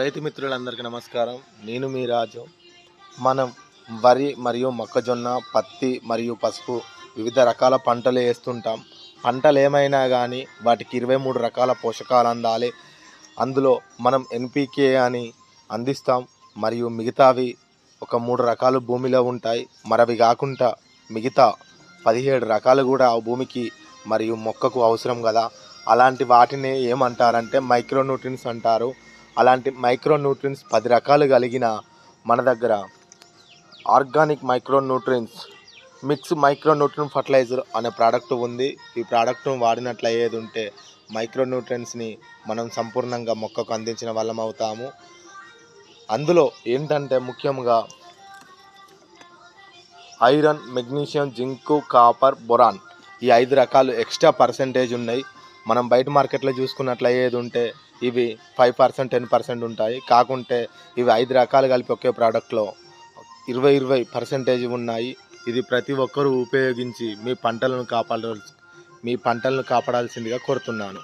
రైతు మిత్రులందరికీ నమస్కారం. నేను మీ రాజు. మనం వరి మరియు మొక్కజొన్న పత్తి మరియు పసుపు వివిధ రకాల పంటలు వేస్తుంటాం. పంటలు ఏమైనా కానీ వాటికి ఇరవై మూడు రకాల పోషకాలు అందాలి. అందులో మనం ఎన్పికే అని అందిస్తాం. మరియు మిగతావి ఒక మూడు రకాలు భూమిలో ఉంటాయి. మరవి కాకుండా మిగతా పదిహేడు రకాలు కూడా భూమికి మరియు మొక్కకు అవసరం కదా అలాంటి వాటిని ఏమంటారంటే మైక్రోన్యూట్రిన్స్ అంటారు. అలాంటి మైక్రోన్యూట్రియన్స్ పది రకాలు కలిగిన మన దగ్గర. Organic micronutrients mix micronutrient fertilizer అనే ప్రోడక్ట్ ఉంది. ఈ ప్రోడక్ట్ను వాడినట్లు అయ్యేది ఉంటే మైక్రోన్యూట్రియన్స్ని మనం సంపూర్ణంగా మొక్కకు అందించిన వాళ్ళం అవుతాము. అందులో ఏంటంటే ముఖ్యంగా iron magnesium zinc copper boron ఈ ఐదు రకాలు ఎక్స్ట్రా పర్సెంటేజ్ ఉన్నాయి. మనం బయట మార్కెట్లో చూసుకున్నట్లు అయ్యేది ఉంటే ఇవి ఫైవ్ పర్సెంట్ టెన్ పర్సెంట్ ఉంటాయి. కాకుంటే ఇవి ఐదు రకాలు కలిపి ఒకే ప్రోడక్ట్లో ఇరవై ఇరవై పర్సెంటేజ్ ఉన్నాయి. ఇది ప్రతి ఒక్కరూ ఉపయోగించి మీ పంటలను కాపాడ మీ పంటలను కాపాడాల్సిందిగా కోరుతున్నాను.